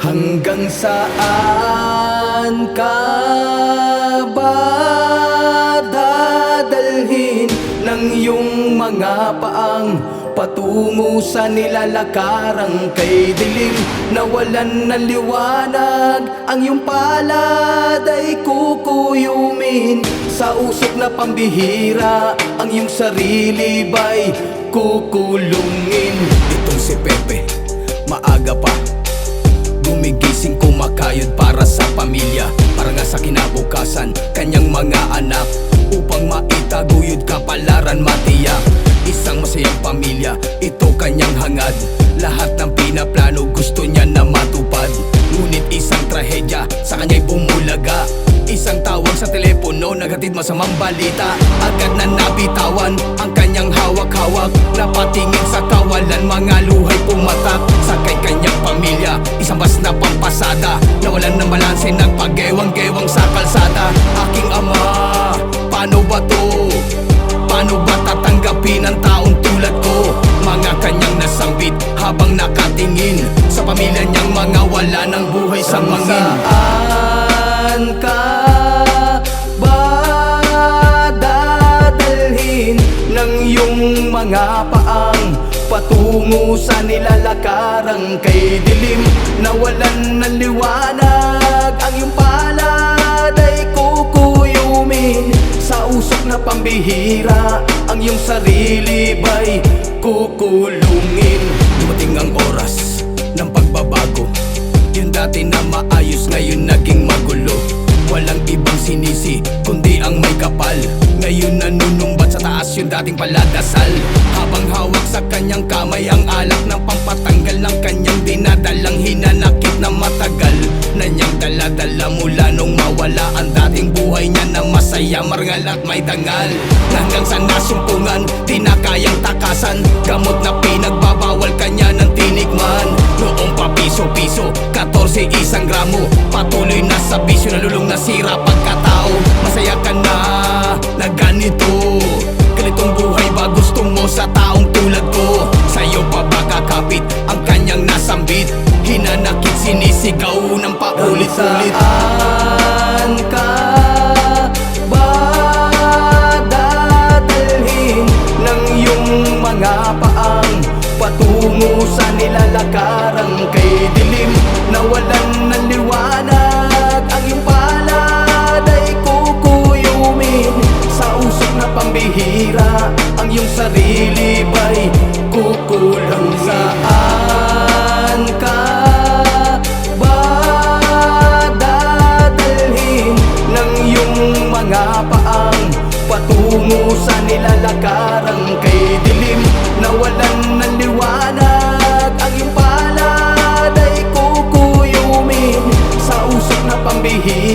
Hanggang saan ka ba dadalhin ng iyong mga paang patungo sa nilalakarang kay dilim Nawalan ng liwanag? Ang iyong palad ay kukuyumin Sa usok na pambihira. Ang iyong sarili ba'y kukulungin kumakayod para sa pamilya Para nga sa kinabukasan Kanyang mga anak Upang maitaguyod kapalaran matiyak Isang masayang pamilya Ito kanyang hangad. Lahat ng pinaplano gusto niya na matupad. Ngunit isang trahedya Sa kanya'y bumulaga. Isang tawag sa telepono Naghatid masamang balita. Agad na nabitawan Ang kanyang hawak-hawak. Napatingin sa kawalan Mga luhay pumatak. Sa pamilya Isang bas na pampasada Nawalan ng balanse ng pagewang-gewang sa kalsada Aking ama Paano ba to? Paano ba tatanggapin ang taong tulad ko? Mga kanyang nasambit habang nakatingin Sa pamilya niyang mga wala ng buhay sa mangin Saan ka ba dadalhin ng iyong mga paang Patungo sa nilalakarang kay dilim Nawalan ng liwanag ang iyong palad ay kukuyumin Sa usok na pambihira. Ang iyong sarili ba'y kukulungin? Dumating ang oras ng pagbabago. Yung dati na maayos ngayon naging magulo. Walang ibang sinisi kundi ang may kapal. Ngayon nanunumbat sa taas yung dating paladasal sa kanyang kamay ang alak ng pampatanggal ng kanyang dinadalang hinanakit na matagal Na niyang daladala mula nung mawala ang dating buhay niya na masaya marangal at may dangal. Hanggang sa nasumpungan di na kayang takasan. Gamot na pinagbabawal kanya ng tinikman. Noong pa piso-piso 14 isang gramo. Patuloy na sa bisyo nalulong nasira pagkatao. Masaya ka na na ganito mga paang Patungo sa nilalakarang kay dilim Nawalan ng liwanag ang iyong palad ay kukuyumin Sa usok na pambihira. Ang iyong sarili ba'y Patungo sa nilalakarang kay dilim Nawalan ng liwanag ang iyong palad ay kukuyumin Sa usok na pambihira